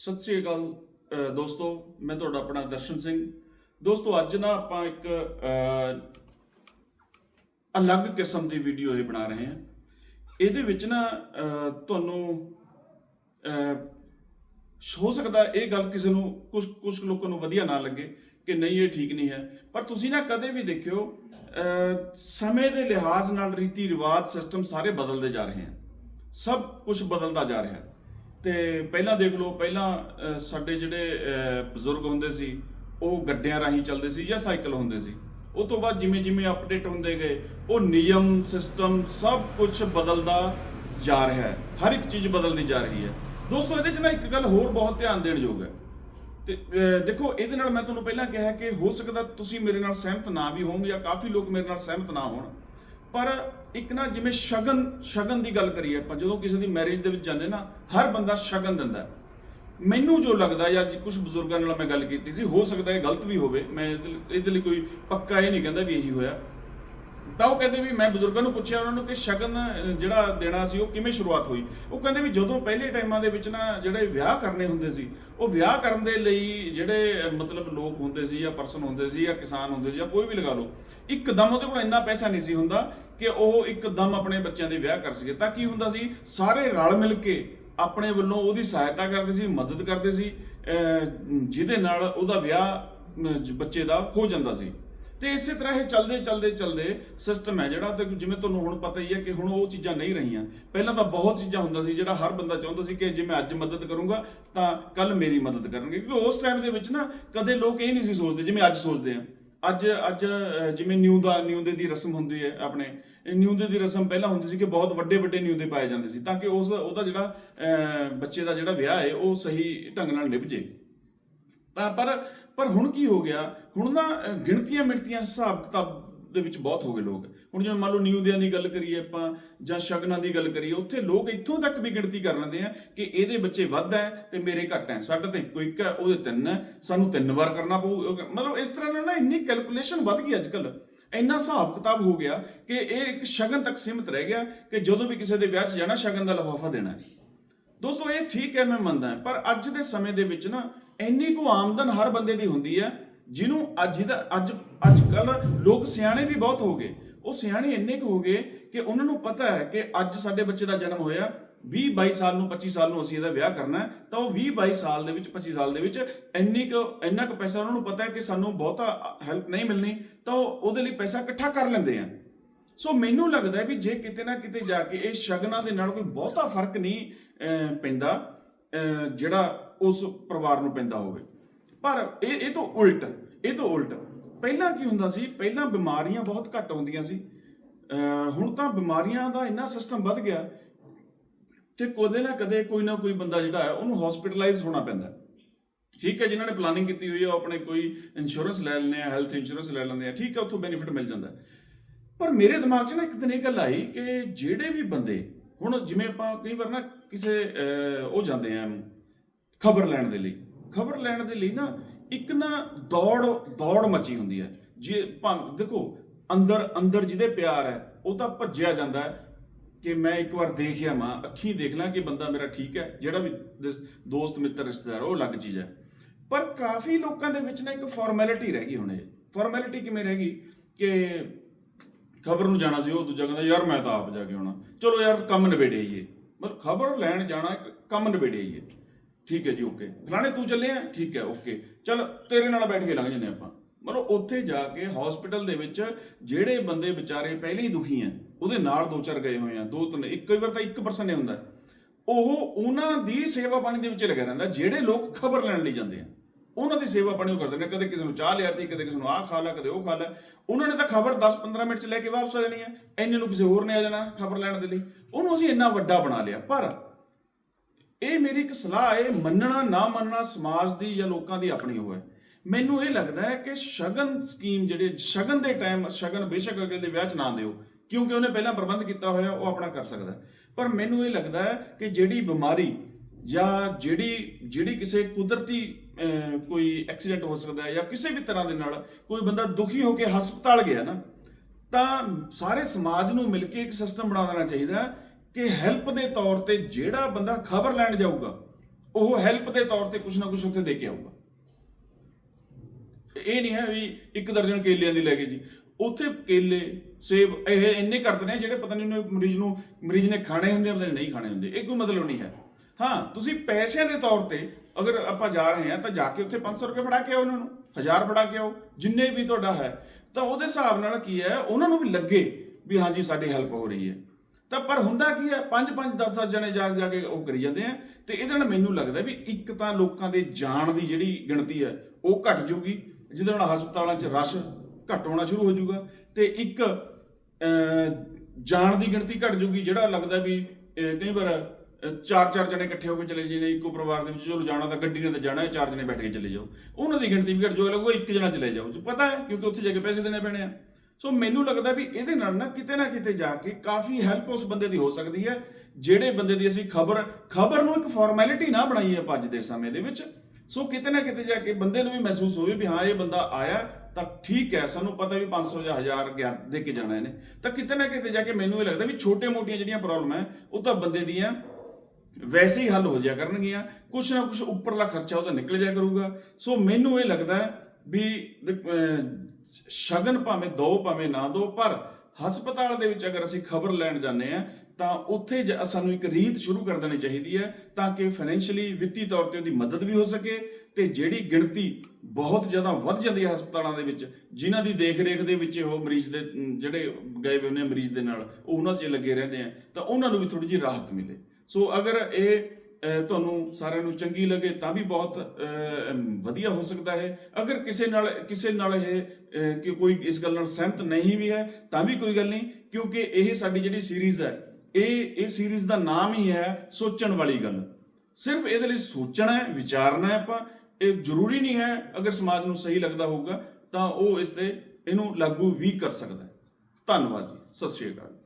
ਸਤਿ ਸ੍ਰੀ ਅਕਾਲ ਦੋਸਤੋ, ਮੈਂ ਤੁਹਾਡਾ ਆਪਣਾ ਦਰਸ਼ਨ ਸਿੰਘ। ਦੋਸਤੋ, ਅੱਜ ਨਾ ਆਪਾਂ ਇੱਕ ਅਲੱਗ ਕਿਸਮ ਦੀ ਵੀਡੀਓ ਇਹ ਬਣਾ ਰਹੇ ਹਾਂ। ਇਹਦੇ ਵਿੱਚ ਨਾ ਤੁਹਾਨੂੰ ਹੋ ਸਕਦਾ ਇਹ ਗੱਲ ਕਿਸੇ ਨੂੰ ਕੁਝ ਕੁਝ ਲੋਕਾਂ ਨੂੰ ਵਧੀਆ ਨਾ ਲੱਗੇ ਕਿ ਨਹੀਂ, ਇਹ ਠੀਕ ਨਹੀਂ ਹੈ। ਪਰ ਤੁਸੀਂ ਨਾ ਕਦੇ ਵੀ ਦੇਖਿਓ ਸਮੇਂ ਦੇ ਲਿਹਾਜ਼ ਨਾਲ ਰੀਤੀ ਰਿਵਾਜ ਸਿਸਟਮ ਸਾਰੇ ਬਦਲਦੇ ਜਾ ਰਹੇ ਹਨ। ਸਭ ਕੁਝ ਬਦਲਦਾ ਜਾ ਰਿਹਾ। ਹੈ ਤੇ ਪਹਿਲਾਂ ਦੇਖ ਲਓ, ਪਹਿਲਾਂ ਸਾਡੇ ਜਿਹੜੇ ਬਜ਼ੁਰਗ ਹੁੰਦੇ ਸੀ, ਉਹ ਗੱਡਿਆਂ ਰਾਹੀਂ ਚੱਲਦੇ ਸੀ ਜਾਂ ਸਾਈਕਲ ਹੁੰਦੇ ਸੀ। ਉਹ ਤੋਂ ਬਾਅਦ ਜਿਵੇਂ ਜਿਵੇਂ ਅਪਡੇਟ ਹੁੰਦੇ ਗਏ, ਉਹ ਨਿਯਮ, ਸਿਸਟਮ ਸਭ ਕੁਝ ਬਦਲਦਾ ਜਾ ਰਿਹਾ ਹੈ। ਹਰ ਇੱਕ ਚੀਜ਼ ਬਦਲਦੀ ਜਾ ਰਹੀ ਹੈ। ਦੋਸਤੋ, ਇਹਦੇ 'ਚ ਨਾ ਇੱਕ ਗੱਲ ਹੋਰ ਬਹੁਤ ਧਿਆਨ ਦੇਣ ਯੋਗ ਹੈ। ਤੇ ਦੇਖੋ, ਇਹਦੇ ਨਾਲ ਮੈਂ ਤੁਹਾਨੂੰ ਪਹਿਲਾਂ ਕਿਹਾ ਕਿ ਹੋ ਸਕਦਾ ਤੁਸੀਂ ਮੇਰੇ ਨਾਲ ਸਹਿਮਤ ਨਾ ਵੀ ਹੋਵੋ ਜਾਂ ਕਾਫੀ ਲੋਕ ਮੇਰੇ ਨਾਲ ਸਹਿਮਤ ਨਾ ਹੋਣ। ਪਰ ਇੱਕ ਨਾ ਜਿਵੇਂ ਸ਼ਗਨ ਸ਼ਗਨ ਦੀ ਗੱਲ ਕਰੀਏ ਆਪਾਂ, ਜਦੋਂ ਕਿਸੇ ਦੀ ਮੈਰਿਜ ਦੇ ਵਿੱਚ ਜਾਂਦੇ ਨਾ, ਹਰ ਬੰਦਾ ਸ਼ਗਨ ਦਿੰਦਾ ਮੈਨੂੰ ਜੋ ਲੱਗਦਾ ਜਾਂ ਕੁਝ ਬਜ਼ੁਰਗਾਂ ਨਾਲ ਮੈਂ ਗੱਲ ਕੀਤੀ ਸੀ, ਹੋ ਸਕਦਾ ਇਹ ਗਲਤ ਵੀ ਹੋਵੇ, ਮੈਂ ਇਹਦੇ ਇਹਦੇ ਲਈ ਕੋਈ ਪੱਕਾ ਇਹ ਨਹੀਂ ਕਹਿੰਦਾ ਵੀ ਇਹੀ ਹੋਇਆ। ਤਾਂ ਉਹ ਕਹਿੰਦੇ ਵੀ ਮੈਂ ਬਜ਼ੁਰਗਾਂ ਨੂੰ ਪੁੱਛਿਆ, ਉਹਨਾਂ ਨੂੰ ਕਿ ਸ਼ਗਨ ਜਿਹੜਾ ਦੇਣਾ ਸੀ, ਉਹ ਕਿਵੇਂ ਸ਼ੁਰੂਆਤ ਹੋਈ? ਉਹ ਕਹਿੰਦੇ ਵੀ ਜਦੋਂ ਪਹਿਲੇ ਟਾਈਮਾਂ ਦੇ ਵਿੱਚ ਨਾ ਜਿਹੜੇ ਵਿਆਹ ਕਰਨੇ ਹੁੰਦੇ ਸੀ, ਉਹ ਵਿਆਹ ਕਰਨ ਦੇ ਲਈ ਜਿਹੜੇ ਮਤਲਬ ਲੋਕ ਹੁੰਦੇ ਸੀ ਜਾਂ ਪਰਸਨ ਹੁੰਦੇ ਸੀ ਜਾਂ ਕਿਸਾਨ ਹੁੰਦੇ ਸੀ ਜਾਂ ਕੋਈ ਵੀ ਲਗਾ ਲਓ, ਇੱਕਦਮ ਉਹਦੇ ਕੋਲ ਇੰਨਾ ਪੈਸਾ ਨਹੀਂ ਸੀ ਹੁੰਦਾ ਕਿ ਉਹ ਇੱਕਦਮ ਆਪਣੇ ਬੱਚਿਆਂ ਦੇ ਵਿਆਹ ਕਰ ਸਕੇ। ਤਾਂ ਕੀ ਹੁੰਦਾ ਸੀ, ਸਾਰੇ ਰਲ ਮਿਲ ਕੇ ਆਪਣੇ ਵੱਲੋਂ ਉਹਦੀ ਸਹਾਇਤਾ ਕਰਦੇ ਸੀ, ਮਦਦ ਕਰਦੇ ਸੀ ਜਿਹਦੇ ਨਾਲ ਉਹਦਾ ਵਿਆਹ ਬੱਚੇ ਦਾ ਹੋ ਜਾਂਦਾ ਸੀ। ਤੇ ਇਸੇ ਤਰ੍ਹਾਂ ਇਹ ਚੱਲਦੇ ਚੱਲਦੇ ਚੱਲਦੇ ਸਿਸਟਮ ਹੈ ਜਿਹੜਾ ਤੇ ਜਿਵੇਂ ਤੁਹਾਨੂੰ ਹੁਣ ਪਤਾ ਹੀ ਹੈ ਕਿ ਹੁਣ ਉਹ ਚੀਜ਼ਾਂ ਨਹੀਂ ਰਹੀਆਂ। ਪਹਿਲਾਂ ਤਾਂ ਬਹੁਤ ਚੀਜ਼ਾਂ ਹੁੰਦਾ ਸੀ ਜਿਹੜਾ ਹਰ ਬੰਦਾ ਚਾਹੁੰਦਾ ਸੀ ਕਿ ਜੇ ਮੈਂ ਅੱਜ ਮਦਦ ਕਰੂੰਗਾ ਤਾਂ ਕੱਲ ਮੇਰੀ ਮਦਦ ਕਰਨਗੇ। ਕਿਉਂਕਿ ਉਸ ਟਾਈਮ ਦੇ ਵਿੱਚ ਨਾ ਕਦੇ ਲੋਕ ਇਹ ਨਹੀਂ ਸੀ ਸੋਚਦੇ ਜਿਵੇਂ ਅੱਜ ਸੋਚਦੇ ਆ। ਅੱਜ ਅੱਜ ਜਿਵੇਂ ਨਿਊ ਦਾ ਨਿਊਦੇ ਦੀ ਰਸਮ ਹੁੰਦੀ ਹੈ ਆਪਣੇ। ਨਿਊਦੇ ਦੀ ਰਸਮ ਪਹਿਲਾਂ ਹੁੰਦੀ ਸੀ ਕਿ ਬਹੁਤ ਵੱਡੇ ਵੱਡੇ ਨਿਊਦੇ ਪਾਏ ਜਾਂਦੇ ਸੀ ਤਾਂ ਕਿ ਉਸ, ਉਹਦਾ ਜਿਹੜਾ ਬੱਚੇ ਦਾ ਜਿਹੜਾ ਵਿਆਹ ਹੈ ਉਹ ਸਹੀ ਢੰਗ ਨਾਲ ਨਿਭ ਜੇ। ਪਰ ਪਰ ਹੁਣ ਕੀ ਹੋ ਗਿਆ? ਹੁਣ ਨਾ ਗਿਣਤੀਆਂ ਮਿਣਤੀਆਂ ਹਿਸਾਬ ਕਿਤਾਬ ਦੇ ਵਿੱਚ ਬਹੁਤ ਹੋ ਗਏ ਲੋਕ। ਹੁਣ ਜਿਵੇਂ ਮੰਨ ਲਓ ਨਿਊਦਿਆਂ ਦੀ ਗੱਲ ਕਰੀਏ ਆਪਾਂ, ਜਾਂ ਸ਼ਗਨਾਂ ਦੀ ਗੱਲ ਕਰੀਏ, ਉੱਥੇ ਲੋਕ ਇੱਥੋਂ ਤੱਕ ਵੀ ਗਿਣਤੀ ਕਰ ਲੈਂਦੇ ਆ ਕਿ ਇਹਦੇ ਬੱਚੇ ਵੱਧ ਹੈ ਤੇ ਮੇਰੇ ਘੱਟ ਹੈ, ਸਾਡਾ ਤਾਂ ਇੱਕੋ ਇੱਕ ਹੈ, ਉਹਦੇ ਤਿੰਨ ਹੈ, ਸਾਨੂੰ ਤਿੰਨ ਵਾਰ ਕਰਨਾ ਪਊ ਮਤਲਬ ਇਸ ਤਰ੍ਹਾਂ ਨਾਲ ਨਾ ਇੰਨੀ ਕੈਲਕੂਲੇਸ਼ਨ ਵੱਧ ਗਈ ਅੱਜ ਕੱਲ ਇੰਨਾ ਹਿਸਾਬ ਕਿਤਾਬ ਹੋ ਗਿਆ ਕਿ ਇਹ ਇੱਕ ਸ਼ਗਨ ਤੱਕ ਸੀਮਿਤ ਰਹਿ ਗਿਆ ਕਿ ਜਦੋਂ ਵੀ ਕਿਸੇ ਦੇ ਵਿਆਹ 'ਚ ਜਾਣਾ, ਸ਼ਗਨ ਦਾ ਲਿਫਾਫਾ ਦੇਣਾ। ਦੋਸਤੋ, ਇਹ ਠੀਕ ਹੈ, ਮੈਂ ਮੰਨਦਾ, ਪਰ ਅੱਜ ਦੇ ਸਮੇਂ ਦੇ ਵਿੱਚ ਨਾ ਇੰਨੀ ਕੁ ਆਮਦਨ ਹਰ ਬੰਦੇ ਦੀ ਹੁੰਦੀ ਹੈ, ਜਿਹਨੂੰ ਅੱਜ ਦਾ ਅੱਜ ਅੱਜ ਕੱਲ ਲੋਕ ਸਿਆਣੇ ਵੀ ਬਹੁਤ ਹੋ ਗਏ। ਉਹ ਸਿਆਣੇ ਇੰਨੇ ਕੁ ਹੋ ਗਏ ਕਿ ਉਹਨਾਂ ਨੂੰ ਪਤਾ ਹੈ ਕਿ ਅੱਜ ਸਾਡੇ ਬੱਚੇ ਦਾ ਜਨਮ ਹੋਇਆ 20 22 ਸਾਲ ਨੂੰ 25 ਸਾਲ ਨੂੰ ਅਸੀਂ ਇਹਦਾ ਵਿਆਹ ਕਰਨਾ ਤਾਂ ਉਹ 20 22 ਸਾਲ ਦੇ ਵਿੱਚ 25 ਸਾਲ ਦੇ ਵਿੱਚ ਇੰਨੀ ਕੁ ਇੰਨਾ ਕੁ ਪੈਸਾ ਉਹਨਾਂ ਨੂੰ ਪਤਾ ਹੈ ਕਿ ਸਾਨੂੰ ਬਹੁਤਾ ਹੈਲਪ ਨਹੀਂ ਮਿਲਣੀ, ਤਾਂ ਉਹ ਉਹਦੇ ਲਈ ਪੈਸਾ ਇਕੱਠਾ ਕਰ ਲੈਂਦੇ ਆ। ਸੋ ਮੈਨੂੰ ਲੱਗਦਾ ਹੈ ਵੀ ਜੇ ਕਿਤੇ ਨਾ ਕਿਤੇ ਜਾ ਕੇ ਇਹ ਸ਼ਗਨਾਂ ਦੇ ਨਾਲ ਕੋਈ ਬਹੁਤਾ ਫ਼ਰਕ ਨਹੀਂ ਪੈਂਦਾ ਜਿਹੜਾ ਉਸ ਪਰਿਵਾਰ ਨੂੰ ਪੈਂਦਾ ਹੋਵੇ। ਪਰ ਇਹ ਇਹ ਤੋਂ ਉਲਟ, ਇਹ ਤੋਂ ਉਲਟ, ਪਹਿਲਾਂ ਕੀ ਹੁੰਦਾ ਸੀ, ਪਹਿਲਾਂ ਬਿਮਾਰੀਆਂ ਬਹੁਤ ਘੱਟ ਹੁੰਦੀਆਂ ਸੀ। ਹੁਣ ਤਾਂ ਬਿਮਾਰੀਆਂ ਦਾ ਇੰਨਾ ਸਿਸਟਮ ਵੱਧ ਗਿਆ ਤੇ ਕਦੇ ਨਾ ਕਦੇ ਕੋਈ ਨਾ ਕੋਈ ਬੰਦਾ ਜਿਹੜਾ ਹੈ, ਉਹਨੂੰ ਹਸਪੀਟਲਾਈਜ਼ ਹੋਣਾ ਪੈਂਦਾ ਠੀਕ ਹੈ, ਜਿਨ੍ਹਾਂ ਨੇ ਪਲਾਨਿੰਗ ਕੀਤੀ ਹੋਈ ਹੈ, ਉਹ ਆਪਣੇ ਕੋਈ ਇੰਸ਼ੋਰੈਂਸ ਲੈ ਲੈਂਦੇ ਆ ਹੈਲਥ ਇੰਸ਼ੋਰੈਂਸ ਲੈ ਲੈਂਦੇ ਆ, ਠੀਕ ਹੈ, ਉੱਥੋਂ ਬੈਨੀਫਿਟ ਮਿਲ ਜਾਂਦਾ ਪਰ ਮੇਰੇ ਦਿਮਾਗ 'ਚ ਨਾ ਇੱਕ ਦਿਨ ਇਹ ਗੱਲ ਆਈ ਕਿ ਜਿਹੜੇ ਵੀ ਬੰਦੇ, ਹੁਣ ਜਿਵੇਂ ਆਪਾਂ ਕਈ ਵਾਰ ਨਾ ਕਿਸੇ ਉਹ ਜਾਂਦੇ ਆ ਖਬਰ ਲੈਣ ਦੇ ਲਈ। ਖਬਰ ਲੈਣ ਦੇ ਲਈ ਨਾ ਇੱਕ ਨਾ ਦੌੜ ਦੌੜ ਮਚੀ ਹੁੰਦੀ ਹੈ। ਜੇ ਭੰ- ਦੇਖੋ, ਅੰਦਰ ਅੰਦਰ ਜਿਹਦੇ ਪਿਆਰ ਹੈ, ਉਹ ਤਾਂ ਭੱਜਿਆ ਜਾਂਦਾ ਹੈ ਕਿ ਮੈਂ ਇੱਕ ਵਾਰ ਦੇਖ ਮਾਂ ਅੱਖੀਂ ਦੇਖ ਲਾਂ ਕਿ ਬੰਦਾ ਮੇਰਾ ਠੀਕ ਹੈ, ਜਿਹੜਾ ਵੀ ਦਿਸ- ਦੋਸਤ, ਮਿੱਤਰ, ਰਿਸ਼ਤੇਦਾਰ, ਉਹ ਅਲੱਗ ਚੀਜ਼ ਹੈ। ਪਰ ਕਾਫੀ ਲੋਕਾਂ ਦੇ ਵਿੱਚ ਨਾ ਇੱਕ ਫਾਰਮੈਲਿਟੀ ਰਹਿ ਗਈ ਹੁਣ ਇਹ। ਫਾਰਮੈਲਿਟੀ ਕਿਵੇਂ ਰਹਿ ਗਈ ਕਿ ਖਬਰ ਨੂੰ ਜਾਣਾ ਸੀ, ਉਹ ਦੂਜਾ ਕਹਿੰਦਾ, ਯਾਰ, ਮੈਂ ਤਾਂ ਆਪ ਜਾ ਕੇ ਆਉਣਾ। ਚਲੋ ਯਾਰ, ਕੰਮ ਨਿਬੇੜੇ ਆਈਏ। ਮਤਲਬ ਖਬਰ ਲੈਣ ਜਾਣਾ ਇੱਕ ਕੰਮ ਨਿਬੇੜੇ ਆਈਏ। ਠੀਕ ਹੈ ਜੀ ਓਕੇ ਫਲਾਣੇ, ਤੂੰ ਚੱਲੇ ਆ? ਠੀਕ ਹੈ ਓਕੇ ਚਲ, ਤੇਰੇ ਨਾਲ ਬੈਠ ਕੇ ਲੰਘ ਜੰਨੇ ਆਪਾਂ। ਮਤਲਬ ਉੱਥੇ ਜਾ ਕੇ ਹਸਪੀਟਲ ਦੇ ਵਿੱਚ ਜਿਹੜੇ ਬੰਦੇ ਵਿਚਾਰੇ ਪਹਿਲੇ ਹੀ ਦੁਖੀ ਆ ਉਹਦੇ ਨਾਲ ਦੋ ਚਾਰ ਗਏ ਹੋਏ ਆ, ਦੋ ਤਿੰਨ, ਇੱਕ ਕਈ ਵਾਰ ਤਾਂ ਇੱਕ ਪਰਸਨ ਨੇ ਹੁੰਦਾ। ਉਹ ਉਹਨਾਂ ਦੀ ਸੇਵਾ ਪਾਣੀ ਦੇ ਵਿੱਚ ਲੱਗਿਆ ਰਹਿੰਦਾ, ਜਿਹੜੇ ਲੋਕ ਖਬਰ ਲੈਣ ਲਈ ਜਾਂਦੇ ਆ। ਉਹਨਾਂ ਦੀ ਸੇਵਾ ਪਾਣੀ ਉਹ ਕਰਦੇ ਨੇ, ਕਦੇ ਕਿਸੇ ਨੂੰ ਚਾਹ ਲਿਆ ਤੇ, ਕਦੇ ਕਿਸੇ ਨੂੰ ਆਹ ਖਾ ਲਿਆ ਕਦੇ ਉਹ ਖਾ ਲਿਆ ਉਹਨਾਂ ਨੇ ਤਾਂ ਖਬਰ 10-15 ਮਿੰਟ ਚ ਲੈ ਕੇ ਵਾਪਸ ਆ ਜਾਣੀ ਹੈ। ਇੰਨੇ ਨੂੰ ਕਿਸੇ ਹੋਰ ਨੇ ਆ ਜਾਣਾ ਖਬਰ ਲੈਣ ਦੇ ਲਈ। ਉਹਨੂੰ ਅਸੀਂ ਇੰਨਾ ਵੱਡਾ ਬਣਾ ਲਿਆ, ਪਰ ਇਹ ਮੇਰੀ ਇੱਕ ਸਲਾਹ ਹੈ, ਮੰਨਣਾ ਨਾ ਮੰਨਣਾ ਸਮਾਜ ਦੀ ਜਾਂ ਲੋਕਾਂ ਦੀ ਆਪਣੀ ਉਹ ਹੈ। ਮੈਨੂੰ ਇਹ ਲੱਗਦਾ ਹੈ ਕਿ ਸ਼ਗਨ ਸਕੀਮ ਜਿਹੜੇ, ਸ਼ਗਨ ਦੇ ਟਾਈਮ ਸ਼ਗਨ ਬੇਸ਼ੱਕ ਅਗਲੇ ਦੇ ਵਿਆਹ 'ਚ ਨਾ ਦਿਓ, ਕਿਉਂਕਿ ਉਹਨੇ ਪਹਿਲਾਂ ਪ੍ਰਬੰਧ ਕੀਤਾ ਹੋਇਆ, ਉਹ ਆਪਣਾ ਕਰ ਸਕਦਾ ਪਰ ਮੈਨੂੰ ਇਹ ਲੱਗਦਾ ਹੈ ਕਿ ਜਿਹੜੀ ਬਿਮਾਰੀ ਜਾਂ ਜਿਹੜੀ ਜਿਹੜੀ ਕਿਸੇ ਕੁਦਰਤੀ ਕੋਈ ਐਕਸੀਡੈਂਟ ਹੋ ਸਕਦਾ ਹੈ ਜਾਂ ਕਿਸੇ ਵੀ ਤਰ੍ਹਾਂ ਦੇ ਨਾਲ ਕੋਈ ਬੰਦਾ ਦੁਖੀ ਹੋ ਕੇ ਹਸਪਤਾਲ ਗਿਆ ਨਾ, ਤਾਂ ਸਾਰੇ ਸਮਾਜ ਨੂੰ ਮਿਲ ਕੇ ਇੱਕ ਸਿਸਟਮ ਬਣਾ ਦੇਣਾ ਚਾਹੀਦਾ ਕਿ ਹੈਲਪ ਦੇ ਤੌਰ ਤੇ ਜਿਹੜਾ ਬੰਦਾ ਖਬਰ ਲੈਣ ਜਾਊਗਾ, ਉਹ ਹੈਲਪ ਦੇ ਤੌਰ ਤੇ ਕੁਝ ਨਾ ਕੁਝ ਉੱਥੇ ਦੇ ਕੇ ਆਊਗਾ। ਇਹ ਨਹੀਂ ਹੈ ਵੀ ਇੱਕ ਦਰਜਨ ਕੇਲਿਆਂ ਦੀ ਲੈ ਕੇ ਜੀ। ਉੱਥੇ ਕੇਲੇ, ਸੇਬ, ਇਹ ਇੰਨੇ ਕਰਦੇ ਨੇ ਜਿਹੜੇ ਪਤਾ ਨਹੀਂ ਉਹਨੇ ਮਰੀਜ਼ ਨੂੰ, ਮਰੀਜ਼ ਨੇ ਖਾਣੇ ਹੁੰਦੇ ਆ, ਪਤਾ ਨਹੀਂ ਖਾਣੇ ਹੁੰਦੇ। ਇਹ ਕੋਈ ਮਤਲਬ ਨਹੀਂ ਹੈ। ਹਾਂ, ਤੁਸੀਂ ਪੈਸਿਆਂ ਦੇ ਤੌਰ ਤੇ ਅਗਰ ਆਪਾਂ ਜਾ ਰਹੇ ਹਾਂ ਤਾਂ ਜਾ ਕੇ ਉੱਥੇ 500 ਰੁਪਏ ਫੜਾ ਕੇ ਆਓ ਉਹਨਾਂ ਨੂੰ 1000 ਫੜਾ ਕੇ ਆਓ, ਜਿੰਨੇ ਵੀ ਤੁਹਾਡਾ ਹੈ। ਤਾਂ ਉਹਦੇ ਹਿਸਾਬ ਨਾਲ ਕੀ ਹੈ, ਉਹਨਾਂ ਨੂੰ ਵੀ ਲੱਗੇ ਵੀ ਹਾਂਜੀ, ਸਾਡੀ ਹੈਲਪ ਹੋ ਰਹੀ ਹੈ। ਤਾਂ ਪਰ ਹੁੰਦਾ ਕੀ ਹੈ 5 5 10 10 ਜਣੇ ਜਾ ਜਾ ਕੇ ਉਹ ਕਰੀ ਜਾਂਦੇ ਆ। ਤੇ ਇਹਦੇ ਨਾਲ ਮੈਨੂੰ ਲੱਗਦਾ ਵੀ ਇੱਕ ਤਾਂ ਲੋਕਾਂ ਦੇ ਜਾਣ ਦੀ ਜਿਹੜੀ ਗਿਣਤੀ ਹੈ ਉਹ ਘਟ ਜੂਗੀ ਜਿਹਦੇ ਨਾਲ ਹਸਪਤਾਲਾਂ 'ਚ ਰਸ਼ ਘੱਟ ਹੋਣਾ ਸ਼ੁਰੂ ਹੋ ਜਾਊਗਾ ਤੇ ਇੱਕ ਜਾਣ ਦੀ ਗਿਣਤੀ ਘਟ ਜੂਗੀ ਜਿਹੜਾ ਲੱਗਦਾ ਵੀ ਕਈ ਵਾਰ ਚਾਰ ਚਾਰ ਜਣੇ ਇਕੱਠੇ ਹੋ ਕੇ ਚਲੇ ਜਾਂਦੇ ਇੱਕੋ ਪਰਿਵਾਰ ਦੇ ਵਿੱਚ, ਚਲੋ ਜਾਣਾ ਤਾਂ ਗੱਡੀ ਨੇ ਤਾਂ ਜਾਣਾ ਹੈ, ਚਾਰ ਜਣੇ ਬੈਠ ਕੇ ਚਲੇ ਜਾਓ। ਉਹਨਾਂ ਦੀ ਗਿਣਤੀ ਵੀ ਘਟ ਜਾਊਗਾ, ਲੱਗੂਗਾ ਇੱਕ ਜਣਾ ਚਲੇ ਜਾਓ ਪਤਾ ਹੈ, ਕਿਉਂਕਿ ਉੱਥੇ ਜਾ ਕੇ ਪੈਸੇ ਦੇਣੇ ਪੈਣੇ ਆ। ਸੋ ਮੈਨੂੰ ਲੱਗਦਾ ਵੀ ਇਹਦੇ ਨਾਲ ਨਾ ਕਿਤੇ ਨਾ ਕਿਤੇ ਜਾ ਕੇ ਕਾਫੀ ਹੈਲਪ ਉਸ ਬੰਦੇ ਦੀ ਹੋ ਸਕਦੀ ਹੈ, ਜਿਹੜੇ ਬੰਦੇ ਦੀ ਅਸੀਂ ਖਬਰ ਖਬਰ ਨੂੰ ਇੱਕ ਫਾਰਮੈਲਿਟੀ ਨਾ ਬਣਾਈਏ ਆਪਾਂ ਅੱਜ ਦੇ ਸਮੇਂ ਦੇ ਵਿੱਚ। ਸੋ ਕਿਤੇ ਨਾ ਕਿਤੇ ਜਾ ਕੇ ਬੰਦੇ ਨੂੰ ਵੀ ਮਹਿਸੂਸ ਹੋਵੇ ਵੀ ਹਾਂ, ਇਹ ਬੰਦਾ ਆਇਆ, ਤਾਂ ਠੀਕ ਹੈ, ਸਾਨੂੰ ਪਤਾ ਵੀ 500 ਜਾਂ 1000 ਗਿਆ, ਦੇ ਕੇ ਜਾਣਾ ਇਹਨੇ। ਤਾਂ ਕਿਤੇ ਨਾ ਕਿਤੇ ਜਾ ਕੇ ਮੈਨੂੰ ਇਹ ਲੱਗਦਾ ਵੀ ਛੋਟੇ-ਮੋਟੀਆਂ ਜਿਹੜੀਆਂ ਪ੍ਰੋਬਲਮ ਹੈ, ਉਹ ਤਾਂ ਬੰਦੇ ਦੀਆਂ ਵੈਸੇ ਹੀ ਹੱਲ ਹੋ ਜਾਇਆ ਕਰਨਗੀਆਂ। ਕੁਛ ਨਾ ਕੁਛ ਉੱਪਰਲਾ ਖਰਚਾ ਉਹਦਾ ਨਿਕਲ ਜਾਇਆ ਕਰੂਗਾ। ਸੋ ਮੈਨੂੰ ਇਹ ਲੱਗਦਾ ਵੀ ਸ਼ਗਨ ਭਾਵੇਂ ਦੋ, ਭਾਵੇਂ ਨਾ ਦੋ, ਪਰ ਹਸਪਤਾਲ ਦੇ ਵਿੱਚ ਅਗਰ ਅਸੀਂ ਖਬਰ ਲੈਣ ਜਾਂਦੇ ਆ ਤਾਂ ਉੱਥੇ ਜ- ਸਾਨੂੰ ਇੱਕ ਰੀਤ ਸ਼ੁਰੂ ਕਰ ਦੇਣੀ ਚਾਹੀਦੀ ਹੈ ਤਾਂ ਕਿ ਫਾਈਨੈਂਸ਼ੀਅਲੀ ਵਿੱਤੀ ਤੌਰ ਤੇ ਉਹਦੀ ਮਦਦ ਵੀ ਹੋ ਸਕੇ ਤੇ ਜਿਹੜੀ ਗਿਣਤੀ ਬਹੁਤ ਜ਼ਿਆਦਾ ਵੱਧ ਜਾਂਦੀ ਹੈ ਹਸਪਤਾਲਾਂ ਦੇ ਵਿੱਚ, ਜਿਨ੍ਹਾਂ ਦੀ ਦੇਖ-ਰੇਖ ਦੇ ਵਿੱਚ ਉਹ ਮਰੀਜ਼ ਦੇ ਜਿਹੜੇ ਗਏ ਹੋਏ ਨੇ ਮਰੀਜ਼ ਦੇ ਨਾਲ, ਉਹ ਉਹਨਾਂ 'ਚ ਲੱਗੇ ਰਹਿੰਦੇ ਆ, ਤਾਂ ਉਹਨਾਂ ਨੂੰ ਵੀ ਥੋੜੀ ਜਿਹੀ ਰਾਹਤ ਮਿਲੇ। ਸੋ ਅਗਰ ਇਹ ਤੁਹਾਨੂੰ ਸਾਰਿਆਂ ਨੂੰ ਚੰਗੀ ਲੱਗੇ ਤਾਂ ਵੀ ਬਹੁਤ ਵਧੀਆ ਹੋ ਸਕਦਾ ਹੈ। ਅਗਰ ਕਿਸੇ ਨਾਲ ਕਿਸੇ ਨਾਲ ਇਹ ਕਿ ਕੋਈ ਇਸ ਗੱਲ ਨਾਲ ਸਹਿਮਤ ਨਹੀਂ ਵੀ ਹੈ, ਤਾਂ ਵੀ ਕੋਈ ਗੱਲ ਨਹੀਂ, ਕਿਉਂਕਿ ਇਹ ਸਾਡੀ ਜਿਹੜੀ ਸੀਰੀਜ਼ ਹੈ, ਇਹ ਇਹ ਸੀਰੀਜ਼ ਦਾ ਨਾਮ ਹੀ ਹੈ ਸੋਚਣ ਵਾਲੀ ਗੱਲ। ਸਿਰਫ ਇਹਦੇ ਲਈ ਸੋਚਣਾ ਹੈ, ਵਿਚਾਰਨਾ ਹੈ ਆਪਾਂ, ਇਹ ਜ਼ਰੂਰੀ ਨਹੀਂ ਹੈ, ਅਗਰ ਸਮਾਜ ਨੂੰ ਸਹੀ ਲੱਗਦਾ ਹੋਊਗਾ, ਤਾਂ ਉਹ ਇਸ ਤੇ ਇਹਨੂੰ ਲਾਗੂ ਵੀ ਕਰ ਸਕਦਾ ਧੰਨਵਾਦ ਜੀ, ਸਤਿ ਸ਼੍ਰੀ ਅਕਾਲ।